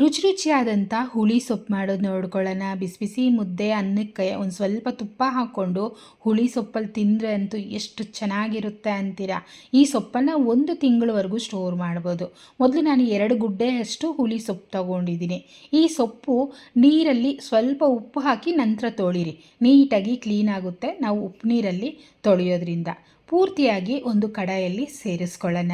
ರುಚಿ ರುಚಿಯಾದಂಥ ಹುಳಿ ಸೊಪ್ಪು ಮಾಡೋದು ನೋಡ್ಕೊಳ್ಳೋಣ. ಬಿಸಿ ಬಿಸಿ ಮುದ್ದೆ, ಅನ್ನಕ್ಕೆ ಒಂದು ಸ್ವಲ್ಪ ತುಪ್ಪ ಹಾಕ್ಕೊಂಡು ಹುಳಿ ಸೊಪ್ಪಲ್ಲಿ ತಿಂದರೆ ಅಂತೂ ಎಷ್ಟು ಚೆನ್ನಾಗಿರುತ್ತೆ ಅಂತೀರಾ? ಈ ಸೊಪ್ಪನ್ನು ಒಂದು ತಿಂಗಳವರೆಗೂ ಸ್ಟೋರ್ ಮಾಡ್ಬೋದು. ಮೊದಲು ನಾನು ಎರಡು ಗುಡ್ಡೆಯಷ್ಟು ಹುಳಿ ಸೊಪ್ಪು ತಗೊಂಡಿದ್ದೀನಿ. ಈ ಸೊಪ್ಪು ನೀರಲ್ಲಿ ಸ್ವಲ್ಪ ಉಪ್ಪು ಹಾಕಿ ನಂತರ ತೊಳಿರಿ. ನೀಟಾಗಿ ಕ್ಲೀನ್ ಆಗುತ್ತೆ. ನಾವು ಉಪ್ಪು ನೀರಲ್ಲಿ ತೊಳೆಯೋದ್ರಿಂದ. ಪೂರ್ತಿಯಾಗಿ ಒಂದು ಕಡಾಯಲ್ಲಿ ಸೇರಿಸ್ಕೊಳ್ಳೋಣ.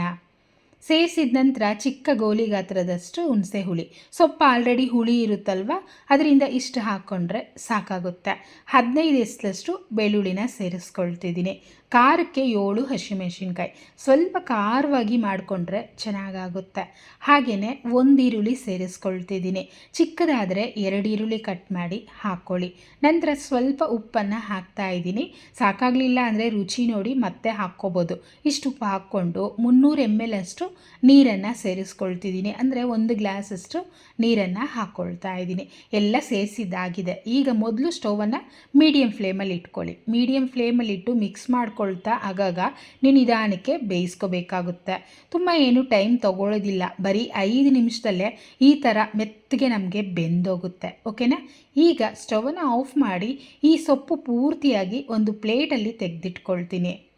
ಸೇರಿಸಿದ ನಂತರ ಚಿಕ್ಕ ಗೋಲಿ ಗಾತ್ರದಷ್ಟು ಹುಣಸೆ ಹುಳಿ. ಸೊಪ್ಪು ಆಲ್ರೆಡಿ ಹುಳಿ ಇರುತ್ತಲ್ವ? ಅದರಿಂದ ಇಷ್ಟು ಹಾಕ್ಕೊಂಡ್ರೆ ಸಾಕಾಗುತ್ತೆ. ಹದಿನೈದು ಎಸ್ಲಷ್ಟು ಬೆಳ್ಳುಳ್ಳಿನ ಸೇರಿಸ್ಕೊಳ್ತಿದ್ದೀನಿ. ಖಾರಕ್ಕೆ ಏಳು ಹಸಿಮೆಣಸಿನ್ಕಾಯಿ. ಸ್ವಲ್ಪ ಖಾರವಾಗಿ ಮಾಡಿಕೊಂಡ್ರೆ ಚೆನ್ನಾಗಾಗುತ್ತೆ. ಹಾಗೆಯೇ ಒಂದು ಈರುಳ್ಳಿ ಸೇರಿಸ್ಕೊಳ್ತಿದ್ದೀನಿ. ಚಿಕ್ಕದಾದರೆ ಎರಡು ಈರುಳ್ಳಿ ಕಟ್ ಮಾಡಿ ಹಾಕ್ಕೊಳ್ಳಿ ನಂತರ ಸ್ವಲ್ಪ ಉಪ್ಪನ್ನು ಹಾಕ್ತಾ ಇದ್ದೀನಿ. ಸಾಕಾಗಲಿಲ್ಲ ಅಂದರೆ ರುಚಿ ನೋಡಿ ಮತ್ತೆ ಹಾಕ್ಕೋಬೋದು. ಇಷ್ಟು ಉಪ್ಪು ಹಾಕ್ಕೊಂಡು ಮುನ್ನೂರು ಎಂ ಎಲ್ ಅಷ್ಟು ನೀರನ್ನು ಸೇರಿಸ್ಕೊಳ್ತಿದ್ದೀನಿ. ಅಂದರೆ ಒಂದು ಗ್ಲಾಸಷ್ಟು ನೀರನ್ನು ಹಾಕ್ಕೊಳ್ತಾ ಇದ್ದೀನಿ. ಎಲ್ಲ ಸೇರಿಸಿದ್ದಾಗಿದೆ. ಈಗ ಮೊದಲು ಸ್ಟೌವನ್ನು ಮೀಡಿಯಂ ಫ್ಲೇಮಲ್ಲಿ ಇಟ್ಕೊಳ್ಳಿ. ಮೀಡಿಯಂ ಫ್ಲೇಮಲ್ಲಿ ಇಟ್ಟು ಮಿಕ್ಸ್ ಮಾಡ್ಕೊಳ್ತಾ ಆಗಾಗ ನೀನು ನಿಧಾನಕ್ಕೆ ಬೇಯಿಸ್ಕೋಬೇಕಾಗುತ್ತೆ. ತುಂಬ ಏನು ಟೈಮ್ ತಗೊಳ್ಳೋದಿಲ್ಲ. ಬರೀ ಐದು ನಿಮಿಷದಲ್ಲೇ ಈ ಥರ ಮೆತ್ತಗೆ ನಮಗೆ ಬೆಂದೋಗುತ್ತೆ. ಓಕೆನಾ? ಈಗ ಸ್ಟೌವನ್ನು ಆಫ್ ಮಾಡಿ ಈ ಸೊಪ್ಪು ಪೂರ್ತಿಯಾಗಿ ಒಂದು ಪ್ಲೇಟಲ್ಲಿ ತೆಗೆದಿಟ್ಕೊಳ್ತೀನಿ.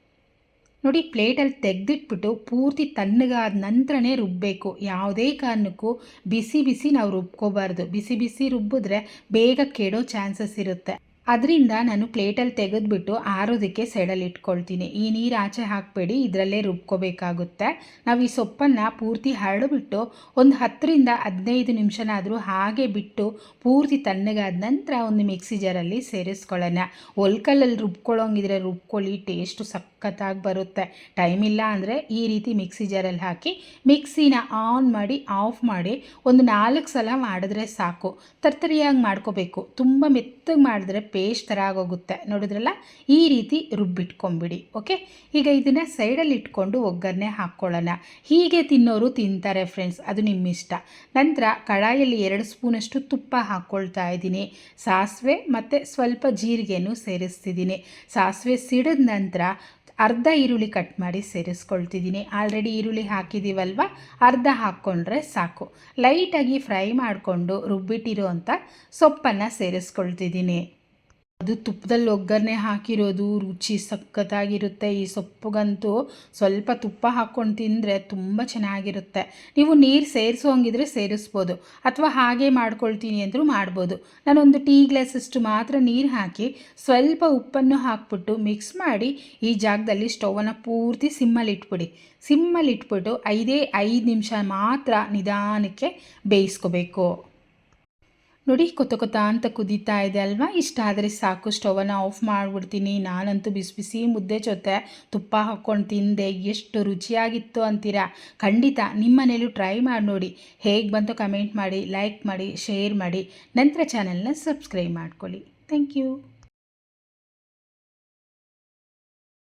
ನೋಡಿ, ಪ್ಲೇಟಲ್ಲಿ ತೆಗೆದಿಟ್ಬಿಟ್ಟು ಪೂರ್ತಿ ತಣ್ಣಗಾದ ನಂತರನೇ ರುಬ್ಬಬೇಕು ಯಾವುದೇ ಕಾರಣಕ್ಕೂ ಬಿಸಿ ಬಿಸಿ ನಾವು ರುಬ್ಕೋಬಾರ್ದು. ಬಿಸಿ ಬಿಸಿ ರುಬ್ಬಿದ್ರೆ ಬೇಗ ಕೆಡೋ ಚಾನ್ಸಸ್ ಇರುತ್ತೆ. ಅದರಿಂದ ನಾನು ಪ್ಲೇಟಲ್ಲಿ ತೆಗೆದುಬಿಟ್ಟು ಆರೋದಕ್ಕೆ ಸೆಡಲಿಟ್ಕೊಳ್ತೀನಿ ಈ ನೀರು ಆಚೆ ಹಾಕಬೇಡಿ, ಇದರಲ್ಲೇ ರುಬ್ಕೋಬೇಕಾಗುತ್ತೆ. ನಾವು ಈ ಸೊಪ್ಪನ್ನು ಪೂರ್ತಿ ಹರಡಿಬಿಟ್ಟು ಒಂದು ಹತ್ತರಿಂದ ಹದಿನೈದು ನಿಮಿಷನಾದರೂ ಹಾಗೆ ಬಿಟ್ಟು ಪೂರ್ತಿ ತಣ್ಣಗಾದ ನಂತರ ಒಂದು ಮಿಕ್ಸಿ ಜಾರಲ್ಲಿ ಸೇರಿಸ್ಕೊಳ್ಳೋಣ. ಒಲ್ಕಲ್ಲಲ್ಲಿ ರುಬ್ಕೊಳ್ಳೋಂಗಿದ್ರೆ ರುಬ್ಕೊಳ್ಳಿ, ಟೇಸ್ಟು ಸಖತ್ತಾಗಿ ಬರುತ್ತೆ. ಟೈಮ್ ಇಲ್ಲ ಅಂದರೆ ಈ ರೀತಿ ಮಿಕ್ಸಿ ಜಾರಲ್ಲಿ ಹಾಕಿ ಮಿಕ್ಸಿನ ಆನ್ ಮಾಡಿ ಆಫ್ ಮಾಡಿ ಒಂದು ನಾಲ್ಕು ಸಲ ಮಾಡಿದ್ರೆ ಸಾಕು. ತರ್ತರಿಯಾಗಿ ಮಾಡ್ಕೋಬೇಕು. ತುಂಬ ಮೆತ್ತಗೆ ಮಾಡಿದ್ರೆ ಪೇಸ್ಟ್ ಥರ ಆಗೋಗುತ್ತೆ. ನೋಡಿದ್ರಲ್ಲ? ಈ ರೀತಿ ರುಬ್ಬಿಟ್ಕೊಂಬಿಡಿ ಓಕೆ ಈಗ ಇದನ್ನು ಸೈಡಲ್ಲಿ ಇಟ್ಕೊಂಡು ಒಗ್ಗರಣೆ ಹಾಕ್ಕೊಳ್ಳೋಣ. ಹೀಗೆ ತಿನ್ನೋರು ತಿಂತಾರೆ ಫ್ರೆಂಡ್ಸ್ ಅದು ನಿಮ್ಮ ಇಷ್ಟ ನಂತರ ಕಡಾಯಲ್ಲಿ ಎರಡು ಸ್ಪೂನಷ್ಟು ತುಪ್ಪ ಹಾಕ್ಕೊಳ್ತಾ ಇದ್ದೀನಿ. ಸಾಸಿವೆ ಮತ್ತು ಸ್ವಲ್ಪ ಜೀರಿಗೆನೂ ಸೇರಿಸ್ತಿದ್ದೀನಿ. ಸಾಸಿವೆ ಸಿಡಿದ ನಂತರ ಅರ್ಧ ಈರುಳ್ಳಿ ಕಟ್ ಮಾಡಿ ಸೇರಿಸ್ಕೊಳ್ತಿದ್ದೀನಿ. ಆಲ್ರೆಡಿ ಈರುಳ್ಳಿ ಹಾಕಿದ್ದೀವಲ್ವ ಅರ್ಧ ಹಾಕ್ಕೊಂಡ್ರೆ ಸಾಕು. ಲೈಟಾಗಿ ಫ್ರೈ ಮಾಡಿಕೊಂಡು ರುಬ್ಬಿಟ್ಟಿರೋ ಅಂಥ ಸೊಪ್ಪನ್ನು ಸೇರಿಸ್ಕೊಳ್ತಿದ್ದೀನಿ. ಅದು ತುಪ್ಪದಲ್ಲಿ ಒಗ್ಗರಣೆ ಹಾಕಿರೋದು, ರುಚಿ ಸಖತ್ತಾಗಿರುತ್ತೆ. ಈ ಸೊಪ್ಪುಗಂತೂ ಸ್ವಲ್ಪ ತುಪ್ಪ ಹಾಕ್ಕೊಂಡು ತಿಂದರೆ ತುಂಬ ಚೆನ್ನಾಗಿರುತ್ತೆ. ನೀವು ನೀರು ಸೇರಿಸೋ ಹಂಗಿದ್ರೆ ಸೇರಿಸ್ಬೋದು. ಅಥವಾ ಹಾಗೆ ಮಾಡ್ಕೊಳ್ತೀನಿ ಅಂದರೂ ಮಾಡ್ಬೋದು. ನಾನೊಂದು ಟೀ ಗ್ಲಾಸಷ್ಟು ಮಾತ್ರ ನೀರು ಹಾಕಿ ಸ್ವಲ್ಪ ಉಪ್ಪನ್ನು ಹಾಕ್ಬಿಟ್ಟು ಮಿಕ್ಸ್ ಮಾಡಿ ಈ ಜಾಗದಲ್ಲಿ ಸ್ಟವನ್ನು ಪೂರ್ತಿ ಸಿಮ್ಮಲ್ಲಿ ಇಟ್ಬಿಡಿ. ಸಿಮ್ಮಲ್ಲಿ ಇಟ್ಬಿಟ್ಟು ಐದೇ ಐದು ನಿಮಿಷ ಮಾತ್ರ ನಿಧಾನಕ್ಕೆ ಬೇಯಿಸ್ಕೋಬೇಕು. ನೋಡಿ ಕೊತ್ತ ಕೊತ್ತ ಅಂತ ಕುದೀತಾ ಇದೆ ಅಲ್ವಾ? ಇಷ್ಟ ಆದರೆ ಸಾಕು ಸ್ಟವನ್ನು ಆಫ್ ಮಾಡಿಬಿಡ್ತೀನಿ. ನಾನಂತೂ ಬಿಸಿ ಬಿಸಿ ಮುದ್ದೆ ಜೊತೆ ತುಪ್ಪ ಹಾಕ್ಕೊಂಡು ತಿಂದೆ. ಎಷ್ಟು ರುಚಿಯಾಗಿತ್ತು ಅಂತೀರಾ? ಖಂಡಿತ ನಿಮ್ಮ ಮನೇಲೂ ಟ್ರೈ ಮಾಡಿ ನೋಡಿ. ಹೇಗೆ ಬಂತು ಕಮೆಂಟ್ ಮಾಡಿ ಲೈಕ್ ಮಾಡಿ ಶೇರ್ ಮಾಡಿ. ನಂತರ ಚಾನಲ್ನ ಸಬ್ಸ್ಕ್ರೈಬ್ ಮಾಡ್ಕೊಳ್ಳಿ. Thank you